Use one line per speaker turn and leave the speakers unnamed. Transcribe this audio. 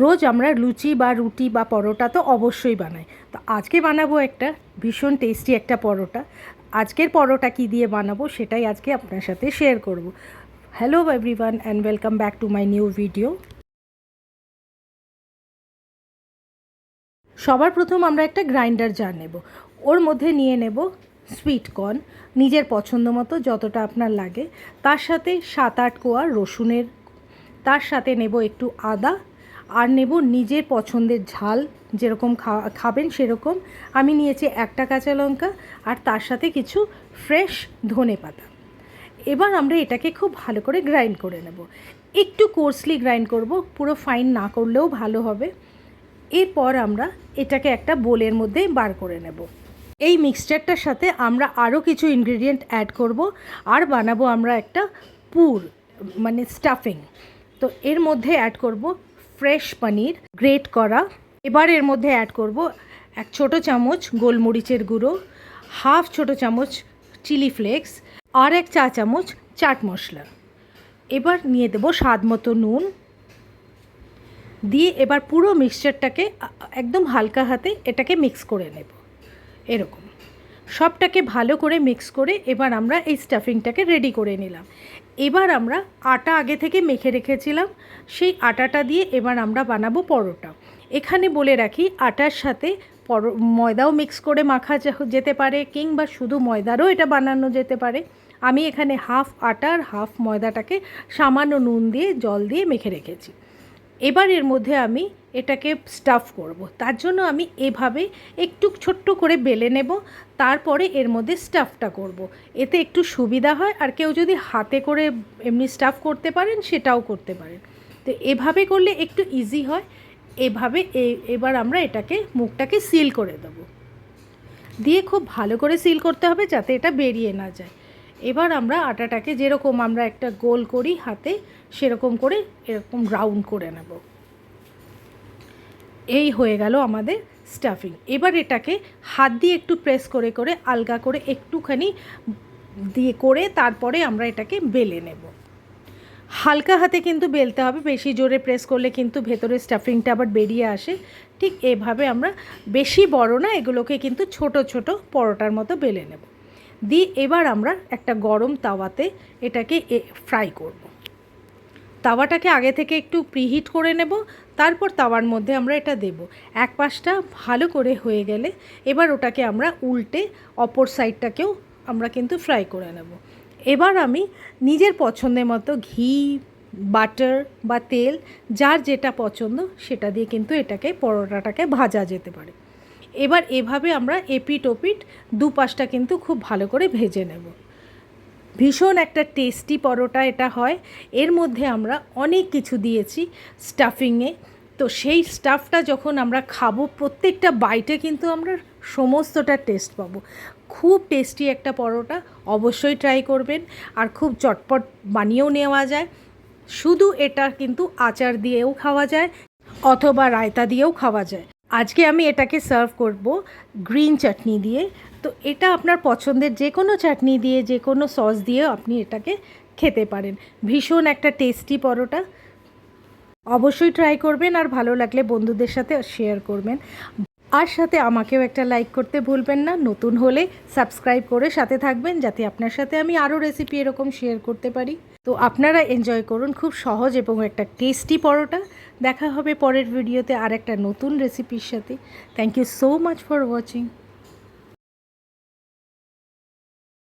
রোজ আমরা লুচি বা রুটি বা পরোটা তো অবশ্যই বানাই। তো আজকে বানাবো একটা ভীষণ টেস্টি একটা পরোটা। আজকের পরোটা কি দিয়ে বানাবো সেটাই আজকে আপনার সাথে শেয়ার করব। Hello everyone and welcome back to my new video সবার প্রথম আমরা একটা গ্রাইন্ডার জার নেব। ওর মধ্যে নিয়ে নেব সুইট কর্ন নিজের পছন্দ মতো যতটা আপনার লাগে। তার সাথে সাত আট কোয়া রসুনের, তার সাথে নেব একটু আদা আর নেব নিজের পছন্দের ঝাল, যেরকম খাবেন সেরকম। আমি নিয়েছি একটা কাঁচা লঙ্কা আর তার সাথে কিছু ফ্রেশ ধনে পাতা। এবার আমরা এটাকে খুব ভালো করে গ্রাইন্ড করে নেব। একটু কোর্সলি গ্রাইন্ড করব, পুরো ফাইন না করলেও ভালো হবে। এরপর আমরা এটাকে একটা বোলের মধ্যে বার করে নেব। এই মিক্সচারটার সাথে আমরা আরও কিছু ইনগ্রেডিয়েন্ট অ্যাড করব আর বানাবো আমরা একটা পুর মানে স্টাফিং। তো এর মধ্যে অ্যাড করব ফ্রেশ পনির গ্রেট করা। এবার এর মধ্যে অ্যাড করব এক ছোট চামচ গোলমরিচের গুঁড়ো হাফ ছোট চামচ চিলি ফ্লেক্স আর এক চা চামচ চাট মশলা। এবার নিয়ে দেবো স্বাদ মতো নুন। দিয়ে এবার পুরো মিক্সচারটাকে একদম হালকা হাতে এটাকে মিক্স করে নেব। এরকম। সবটাকে ভালো করে মিক্স করে এবার আমরা এই স্টাফিংটাকে রেডি করে নিলাম। এবার আমরা আটা আগে থেকে মেখে রেখেছিলাম, সেই আটাটা দিয়ে এবার আমরা বানাবো পরোটা। এখানে বলে রাখি, আটার সাথে পর, ময়দাও মিক্স করে মাখা যেতে পারে, কিংবা শুধু ময়দারও এটা বানানো যেতে পারে। আমি এখানে হাফ আটার হাফ ময়দাটাকে সামান্য নুন দিয়ে, জল দিয়ে মেখে রেখেছি। এবার এর মধ্যে আমি এটাকে স্টাফ করব। তার জন্য আমি এভাবে একটু ছোট্ট করে বেলে নেব, তারপরে এর মধ্যে স্টাফটা করব। এতে একটু সুবিধা হয়, আর কেউ যদি হাতে করে এমনি স্টাফ করতে পারেন, সেটাও করতে পারেন তো এভাবে করলে একটু ইজি হয়, এভাবে এবার আমরা এটাকে, মুখটাকে সিল করে দেবো দিয়ে খুব ভালো করে সিল করতে হবে যাতে এটা বেরিয়ে না যায় এবার আমরা আটাটাকে যেরকম আমরা একটা গোল করি হাতে, সেরকম করে এরকম রাউন্ড করে নেব এই হয়ে গেল আমাদের স্টাফিং এবার এটাকে হাত দিয়ে একটু প্রেস করে করে, আলগা করে একটুখানি দিয়ে করে তারপরে আমরা এটাকে বেলে নেব। হালকা হাতে কিন্তু বেলতে হবে, বেশি জোরে প্রেস করলে কিন্তু ভেতরে স্টাফিংটা আবার বেরিয়ে আসে। ঠিক এভাবে আমরা বেশি বড় না, এগুলোকে কিন্তু ছোট ছোট পরোটার মতো বেলে নেব। দিয়ে এবার আমরা একটা গরম তাওয়াতে এটাকে ফ্রাই করব। তাওয়াটাকে আগে থেকে একটু প্রিহিট করে নেব, তারপর তাওয়ার মধ্যে আমরা এটা দেব। এক পাশটা ভালো করে হয়ে গেলে এবার ওটাকে আমরা উল্টে অপর সাইডটাকেও আমরা কিন্তু ফ্রাই করে নেব। এবার আমি নিজের পছন্দের মতো ঘি, বাটার বা তেল, যার যেটা পছন্দ সেটা দিয়ে কিন্তু এটাকে, পরোটাটাকে ভাজা যেতে পারে। এবার এভাবে আমরা এপিট ওপিট দুপাশটা কিন্তু খুব ভালো করে ভেজে নেব। ভীষণ একটা টেস্টি পরোটা এটা হয়। এর মধ্যে আমরা অনেক কিছু দিয়েছি স্টাফিংয়ে তো সেই স্টাফটা যখন আমরা খাব, প্রত্যেকটা বাইটে কিন্তু আমরা সমস্তটা টেস্ট পাবো। খুব টেস্টি একটা পরোটা, অবশ্যই ট্রাই করবেন। আর খুব চটপট বানিয়েও নেওয়া যায়। শুধু এটা কিন্তু আচার দিয়েও খাওয়া যায়, অথবা রায়তা দিয়েও খাওয়া যায়। আজকে আমি এটাকে সার্ভ করব গ্রিন চাটনি দিয়ে। তো এটা আপনার পছন্দের যে কোনো চাটনি দিয়ে, যে কোনো সস দিয়ে আপনি এটাকে খেতে পারেন। ভীষণ একটা টেস্টি পরোটা। অবশ্যই ট্রাই করবেন আর ভালো লাগলে বন্ধুদের সাথে শেয়ার করবেন। আর সাথে আমাকেও একটা লাইক করতে ভুলবেন না। নতুন হলে সাবস্ক্রাইব করে সাথে থাকবেন, যাতে আপনার সাথে আমি আরও রেসিপি এরকম শেয়ার করতে পারি। তো আপনারা এনজয় করুন খুব সহজ এবং একটা টেস্টি পরোটা। দেখা হবে পরের ভিডিওতে আর একটা নতুন রেসিপির সাথে। Thank you so much for watching